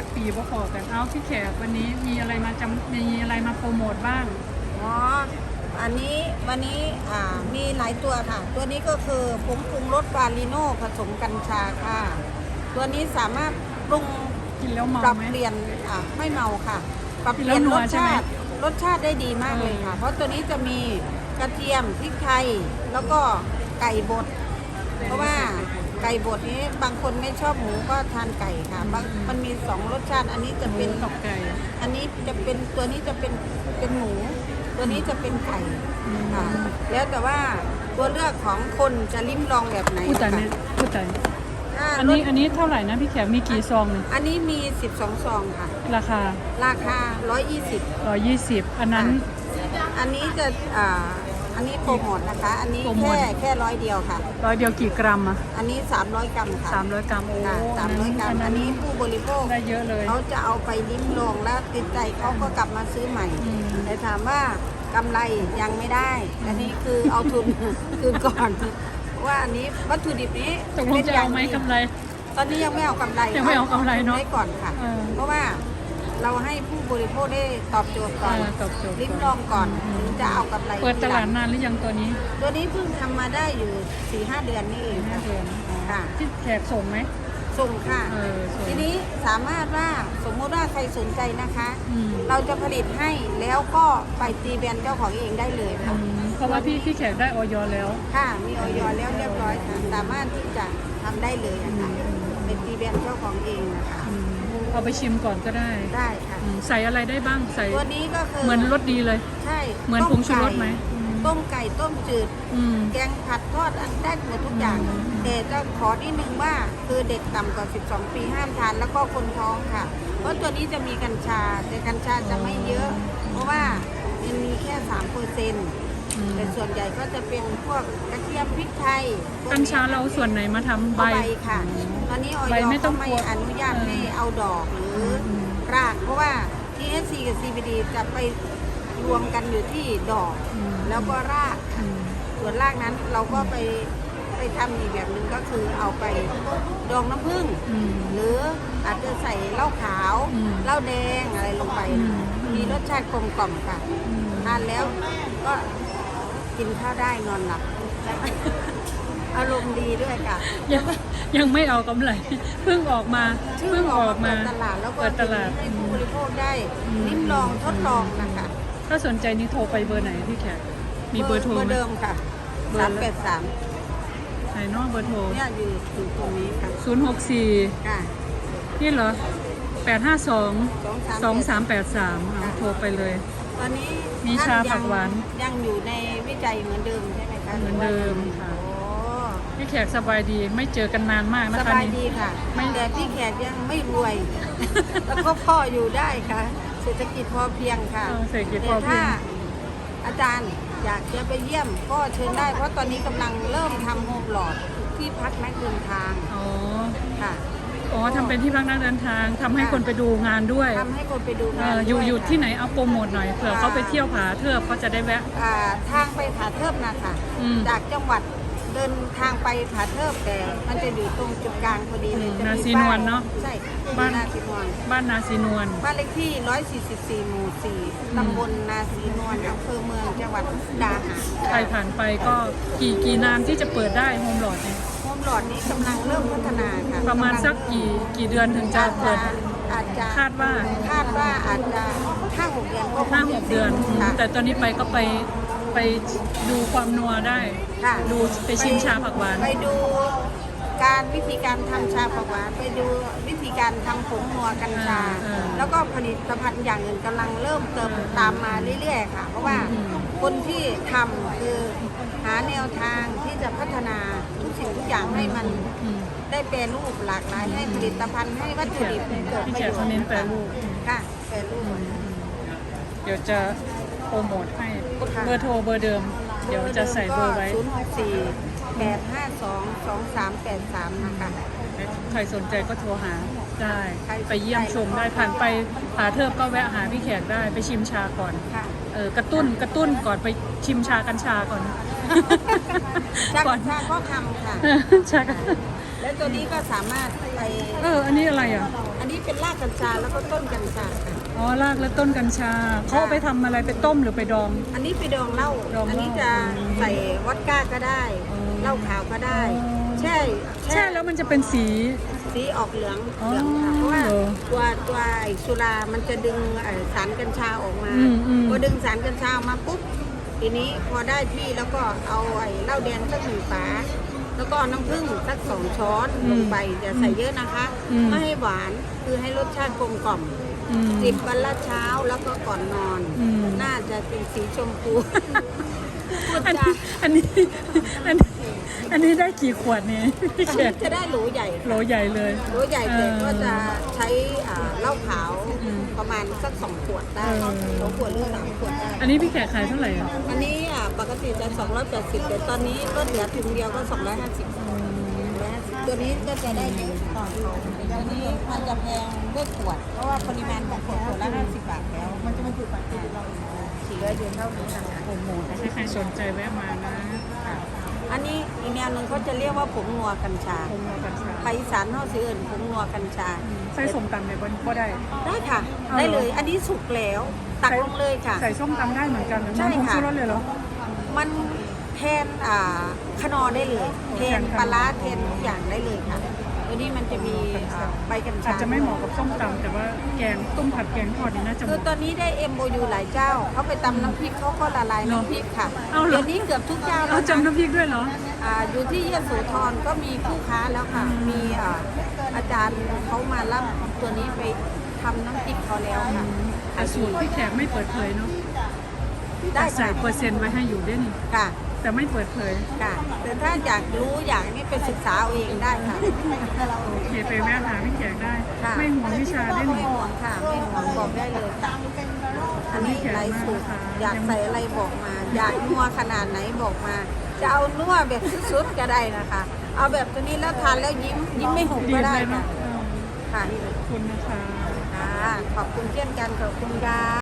จักปีบ่พอกันเอาพี่แขกวันนี้มีอะไรมาจำมีอะไรมาโปรโมทบ้าง อ๋อ อันนี้วันนี้อ่ามีหลายตัวค่ะ ตัวนี้ก็คือผงปรุงรสบาลิโน่ผสมกัญชาค่ะ ตัวนี้สามารถปรุงกินแล้วเมาปรับไหม เปลี่ยนอ่าไม่เมาค่ะ ปรับเปกินแล้ลี่ยนวนัรวสใช่ไหมชาติรสชาติได้ดีมากเลยค่ะเออเพราะตัวนี้จะมีกระเทียมพริกไทยแล้วก็ไก่บด เพราะว่า ไก่บดนี้บางคนไม่ชอบหมูก็ทานไก่ค่ะบางมันมีสองรสชาติ อันนี้จะหมูเป็นกับไก่ อันนี้จะเป็นตัวนี้จะเป็นเป็นหมู ตัวนี้จะเป็นไก่อืมค่ะแล้วแต่ว่าตัวเลือกของคนจะลิ้มลองแบบไหนพูดแต่ค่ะเนี่ยพูดแต่ถ้าอันนี้รสอันนี้เท่าไหร่นะพี่แขกมีกี่ซองเนี่ยอันนี้มี 12 ซองค่ะ ราคาราคา 120 120อันนั้น อันนี้จะอ่า อันนี้โปรโมทนะคะ อันนี้โปรโมท แค่แค่ร้อยเดียวค่ะ ร้อยเดียวกี่กรัมอะอันนี้ 300 กรัมค่ะ300กรัมโอ้ค่ะ300กรัม อันนี้ผู้บริโภค ได้เยอะเลย เขาจะเอาไปลิ้มลองแล้วติดใจเขาก็กลับมาซื้อใหม่ อืม แต่ถามว่ากำไรยังไม่ได้ อันนี้คือเอาทุน คืนก่อนเพราะว่าอันนี้วัตถุดิบนี้ตกลงจะเอาไหมกำไร ตอนนี้ยังไม่เอากำไรยังไม่เอากำไรเนอะไว้ก่อนค่ะ เออ เพราะว่า เราให้ผู้บริโภคได้ตอบโจทย์ก่อนเออตอบโจทย์ลิ้มลองก่อนอืมถึงจะเอากำไรเปิดตลาดทีหงนานหรือยังตัวนี้ตัวนี้เพิ่งทำมาได้อยู่4ีหเดือนนี่เองห้าค่ะ เดือนค่ะ ที่แขกส่งไหม ส่งค่ะ เออส่ง ทีนี้สามารถว่าสมมุติว่าใครสนใจนะคะ อืมเราจะผลิตให้แล้วก็ไปตีแบรนด์เจ้าของเองได้เลยอืค่ะมเพราะว่าพี่พี่แขกได้ออยแล้ว ค่ะ มีออยแล้วเรียบร้อยค่ะ สามารถที่จะทำได้เลยอะค่ะเป็นตีแบรนด์เจ้าของเองนะคะ อืม เอาไปชิมก่อนก็ได้ได้ค่ะ อืมใส่อะไรได้บ้างใส่ตัวนี้ก็คือเหมือนรสดีเลย ใช่เหมือนผงชูรสไหม ต้มไก่ต้มจืด อืม แกงผัดทอดได้หมดทุกอย่าง อืม แต่จะขอนิดนึงว่าคือเด็กต่ำกว่า 12 ปีห้ามทานแล้วก็คนท้องค่ะ เพราะตัวนี้จะมีกัญชา แต่กัญชาจะไม่เยอะ เพราะว่ามันมีแค่3เปอร์เซ็นต์อืม แต่ส่วนใหญ่ก็จะเป็นพวกกระเทียมพริกไทยพวกกัญชาเราเอาส่วนไหนมาทำใบเอาใบค่ะ ตอนนี้ออใบยไม่ต้องไม่กลัวอนุญาตเออให้เอาดอกหรืออม ราก เพราะว่า THC กับ CBD จะไปรวมกันอยู่ที่ดอก อืมแล้วก็รากอืม ส่วนรากนั้นเราก็ไปไปทำอีกแบบหนึ่งก็คือเอาไปดองน้ำผึ้งอืมหรืออาจจะใส่เหล้าขาวอืมเหล้าแดงอะไรลงไป อืม มีรสชาติกลมกล่อมค่ะ อืม ทานแล้วก็ กินข้าวได้นอนหลับอารมณ์ดีด้วยค่ะ ยังยังไม่เอากำไรเพิ่งออกมาเพิ่งออกมาเปิดตลาดแล้วก็เปิดตลาดให้ผู้บริโภคได้อืมลิ้มลองทดลองนะคะถ้าสนใจนี่โทรไปเบอร์ไหนพี่แขกมีเบอร์โทรเบอไหมร์เดิมค่ะเบอร์สามแปดสามไหนเนอกเบอร์โทรเนี่ยอยู่อยู่ตรงนี้ค่ะ0 6 4ค่ะนี่เหรอ8 5 2สองสาม2 3 8 3เอาโทรไปเลย ตอนนี้มีท่ชาผักหวานยังอยู่ใน วิจัยเหมือนเดิมใช่ไหมคะเหมือนเดิมค่ะ โอ้พี่แขกสบายดีไม่เจอกันนานมากนะคะบายนี่ดีค่ะ ไม่ แต่พี่แขกยังไม่รวย แล้วก็พ่ออยู่ได้ค่ะ เศรษฐกิจพอเพียงค่ะ เออเศรษฐกิจพแต่อเพียถ้างอาจารย์อยากจะไปเยี่ยมก็เชิญได้ เพราะตอนนี้กำลังเริ่มทำโฮมหลอดที่พักนักเดินทางอ๋อ ค่ะ อ๋อทำเป็นที่พักนักเดินทางทำให้คนไปดูงานด้วยทำให้คนไปดูานเองออยู่ด้วอยู่ค่ะที่ไหนเอาโปรโมทหน่อยเผื่อเขาไปเที่ยวผาเทือกเขาจะได้แวะ อ่าทางไปผาเทิบนะคะอืมจากจังหวัดเดินทางไปผาเทิบแต่ มันจะอยู่ตรงจุดกลางพอดีเลยอืมจะมีนาซีนวลเนอะใช่บ้านนาซีนวลบ้านนาซีนวลบ้านเลขที่ 144 หมู่ 4 ตำบลนาซีนวลอำเภอเมืองจังหวัดมุกดาหาร ใครผ่านไปก็กี่กี่นานที่จะเปิดได้โฮมหลอดเนี่ยโฮม หลอดนี้กำลังเริ่มพัฒนาค่ะประมาณสักกี่กี่เดือนถึงจะอาจเปิจะด อาจจะคาดว่า คาดว่าอาจจะห้าหกเดือนก็คงห้าหกเดือนอืมค่ะแต่ตอนนี้ไปก็ไปไปดูความนัวได้ ค่ะ ดูไปชิมชาผักหวาน ไปดูการวิธีการทำชาผักหวานไปดูวิธีการทำผงนัวกัญชา อ่าอ่าแล้วก็ผลิตภัณฑ์อย่างอื่นกำลังเริ่มเติมตามมาเรื่อยๆค่ะ เพราะว่าอืม คนที่ทำคือหาแนวทางที่จะพัฒนาทุ กสิ่งทุกอย่างให้มันอืมได้แปรรูปหลากหลายให้ผลิตภัณฑ์ให้วัตถุดิบเกิดพี่ประแขโยกชเขาน์เน้นแปรรูปค่ะแปรรูปเดี๋ยวจะโปรโมทให้เบอร์โทรเบอร์เดิม เดี๋ยวจะใส่เบอร์ไว้ศูนย์หกสี่แปดห้าสองสองสามแปดสามนะคะใครสนใจก็โทรหา ได้ใครสนใจไปเยี่ยมชมได้ผ่านไปผาเทิบก็แวะหาพี่แขกได้ไปชิมชาก่อนค่ะ เออกระตุ้นกระตุ้นก่อนไปชิมชากัญชาก่อนจากก่อนชาก็ทำค่ะ ชากัญแล้วตัวนี้ก็สามารถไปเออ อันนี้อะไรอะ อันนี้เป็นรากกัญชาแล้วก็ต้นกัญชาค่ะ อ๋อรากและต้นกัญชาเขาเอาไปทำอะไรไปต้มหรือไปดอง อันนี้ไปดองเหล้าดองเหล้าอันนี้จะใส่วอดก้าก็ได้อ๋อเหล้าขาวก็ได้อ๋อแช่แช่แล้วมันจะเป็นสี สีออกเหลืองอ๋อเหลืองค่ะเพราะว่าเหรอตัวตัวไอ้สุรามันจะดึงไอ้สารกัญชาออกมาอืมอืม พอดึงสารกัญชาออกมาปุ๊บทีนี้พอได้ที่แล้วก็เอาไอ้เหล้าแดงสักหนึ่งฝาแล้วก็เอาน้ำผึ้งสักสองช้อนลงไปอย่าใส่เยอะนะคะอืม ไม่ให้หวานคือให้รสชาติกลมกล่อมอืม จิบวันละเช้าแล้วก็ก่อนนอน อืม น่าจะเป็นสีชมพูพูดอันจานี้อันนี้อันนี้ อันนี้ได้กี่ขวดเนี่ยพี่อันแขนี้กจะได้หรูใหญ่โหลใหญ่เลย หรูใหญ่แต่ก็จะใช้อ่าเหล้าขาวอืมประมาณสักสองขวดได้เออ สองขวดหรือสามขวดได้ อันนี้พี่แขกขายเท่าไหร่อะอันนี้อะปกติจะ280แต่ตอนนี้ก็เหลือถุงเดียวก็ 250 250ตัวนี้ก็จะได้เยอะต่อเขาตัวนี้มันจะแพงด้วยขวด เพราะว่าปริมาณของขวดขวดละ50บาทแล้ว มันจะมาถูกกว่าที่เราสี่ร้อยเดือนเท่านี้นะคะโปรโมทถ้าใครสนใจแวะมานะ อันนี้อีกแนวหนึ่งเขาจะเรียกว่าผงนัวกัญชาโปรโมทกัญชาภาคอีสานเขาซื้ออื่นผงนัวกัญชา ใส่ส้มตำในบนก็ได้ ได้ค่ะ เอาเหรอได้เลยอันนี้สุกแล้ว ตักลงเลยค่ะ ใส่ส้มตำได้เหมือนกันใช่น้ำผงค่ะ ชูรสเลยเหรอ มันแทนอ่าขนอได้เลย แทนแทนขนอปลาร้าแทนทุกอย่างได้เลยค่ะ ตัวนี้มันจะมีอ่าใบกัญอาจชาจะไม่เหมาะกับส้มตำแต่ว่าแกงต้มผัดแกงทอดนี่น่าจะเหคือมาะตอนนี้ได้ MOU หลายเจ้าเขาไปตำน้ำพริกเขาก็ละลายเหรอน้ำพริกค่ะเอาเหรอ เดี๋ยวนี้เกือบทุกเจ้าแล้เราวจำนะน้ำพริกด้วยเหรอ อ่าอยู่ที่ยโสธรก็มีผู้ค้าแล้วค่ะ มีอ่าอาจารย์เขามารับตัวนี้ไปทำน้ำพริกเขาแล้วค่ะ แต่สูตรพี่แขกไม่เปิดเผยเนาะ ได้แต่ใส่ค่ะเปอร์เซ็นต์ไว้ให้อยู่ด้วยนี่ค่ะ แต่ไม่เปิดเผยค่ะ แต่ถ้าอยากรู้อยากนี้ไปศึกษาเอาเองได้ค่ะ โอเคไปแวะหาพี่แขกได้ ค่ะ ไม่ห่วงวิชาได้หไม่นิห่วงค่ะ ไม่ห่วงบอกได้เลยค่ะอันนี้ไลฟ์สูตรอยากใส่อะไรบอกมา อยากนัวขนาดไหนบอกมา จะเอานัวแบบสุดๆก็ได้นะคะ เอาแบบตัวนี้แล้วทานแล้วยิ้มยิ้มไม่หุบดีก็ได้เลยค่ะเนาะเออค่ะขอบคุณนะคะ ค่ะ ขอบคุณเช่นกันขอบคุณค่ะ